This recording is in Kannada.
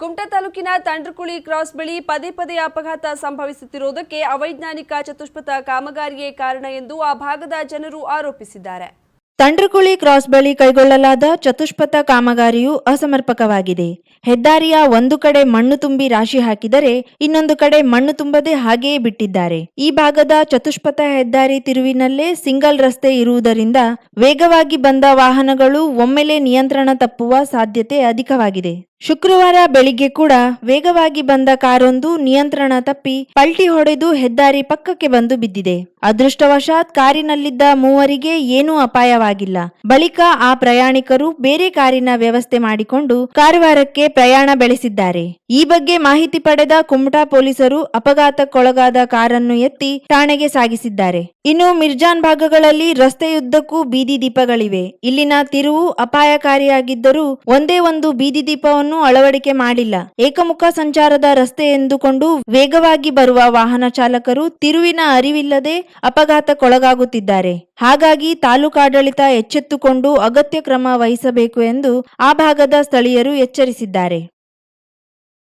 ಕುಮಟಾ ತಾಲೂಕಿನ ತಂಡ್ರಕುಳಿ ಕ್ರಾಸ್ ಬಳಿ ಪದೇ ಪದೇ ಅಪಘಾತ ಸಂಭವಿಸುತ್ತಿರುವುದಕ್ಕೆ ಅವೈಜ್ಞಾನಿಕ ಚತುಷ್ಪಥ ಕಾಮಗಾರಿಯೇ ಕಾರಣ ಎಂದು ಆ ಭಾಗದ ಜನರು ಆರೋಪಿಸಿದ್ದಾರೆ. ತಂಡ್ರಕುಳಿ ಕ್ರಾಸ್ ಬಳಿ ಕೈಗೊಳ್ಳಲಾದ ಚತುಷ್ಪಥ ಕಾಮಗಾರಿಯು ಅಸಮರ್ಪಕವಾಗಿದೆ. ಹೆದ್ದಾರಿಯ ಒಂದು ಕಡೆ ಮಣ್ಣು ತುಂಬಿ ರಾಶಿ ಹಾಕಿದರೆ ಇನ್ನೊಂದು ಕಡೆ ಮಣ್ಣು ತುಂಬದೆ ಹಾಗೆಯೇ ಬಿಟ್ಟಿದ್ದಾರೆ. ಈ ಭಾಗದ ಚತುಷ್ಪಥ ಹೆದ್ದಾರಿ ತಿರುವಿನಲ್ಲೇ ಸಿಂಗಲ್ ರಸ್ತೆ ಇರುವುದರಿಂದ ವೇಗವಾಗಿ ಬಂದ ವಾಹನಗಳು ಒಮ್ಮೆಲೆ ನಿಯಂತ್ರಣ ತಪ್ಪುವ ಸಾಧ್ಯತೆ ಅಧಿಕವಾಗಿದೆ. ಶುಕ್ರವಾರ ಬೆಳಿಗ್ಗೆ ಕೂಡ ವೇಗವಾಗಿ ಬಂದ ಕಾರೊಂದು ನಿಯಂತ್ರಣ ತಪ್ಪಿ ಪಲ್ಟಿ ಹೊಡೆದು ಹೆದ್ದಾರಿ ಪಕ್ಕಕ್ಕೆ ಬಂದು ಬಿದ್ದಿದೆ. ಅದೃಷ್ಟವಶಾತ್ ಕಾರಿನಲ್ಲಿದ್ದ ಮೂವರಿಗೆ ಏನೂ ಅಪಾಯವಾಗಿಲ್ಲ. ಬಳಿಕ ಆ ಪ್ರಯಾಣಿಕರು ಬೇರೆ ಕಾರಿನ ವ್ಯವಸ್ಥೆ ಮಾಡಿಕೊಂಡು ಕಾರವಾರಕ್ಕೆ ಪ್ರಯಾಣ ಬೆಳೆಸಿದ್ದಾರೆ. ಈ ಬಗ್ಗೆ ಮಾಹಿತಿ ಪಡೆದ ಕುಮಟಾ ಪೊಲೀಸರು ಅಪಘಾತಕ್ಕೊಳಗಾದ ಕಾರನ್ನು ಎತ್ತಿ ಠಾಣೆಗೆ ಸಾಗಿಸಿದ್ದಾರೆ. ಇನ್ನು ಮಿರ್ಜಾನ್ ಭಾಗಗಳಲ್ಲಿ ರಸ್ತೆಯುದ್ದಕ್ಕೂ ಬೀದಿ ದೀಪಗಳಿವೆ. ಇಲ್ಲಿನ ತಿರುವು ಅಪಾಯಕಾರಿಯಾಗಿದ್ದರೂ ಒಂದೇ ಒಂದು ಬೀದಿ ದೀಪವನ್ನು ಅಳವಡಿಕೆ ಮಾಡಿಲ್ಲ. ಏಕಮುಖ ಸಂಚಾರದ ರಸ್ತೆ ಎಂದುಕೊಂಡು ವೇಗವಾಗಿ ಬರುವ ವಾಹನ ಚಾಲಕರು ತಿರುವಿನ ಅರಿವಿಲ್ಲದೆ ಅಪಘಾತಕ್ಕೊಳಗಾಗುತ್ತಿದ್ದಾರೆ. ಹಾಗಾಗಿ ತಾಲೂಕಾಡಳಿತ ಎಚ್ಚೆತ್ತುಕೊಂಡು ಅಗತ್ಯ ಕ್ರಮ ವಹಿಸಬೇಕು ಎಂದು ಆ ಭಾಗದ ಸ್ಥಳೀಯರು ಎಚ್ಚರಿಸಿದ್ದಾರೆ.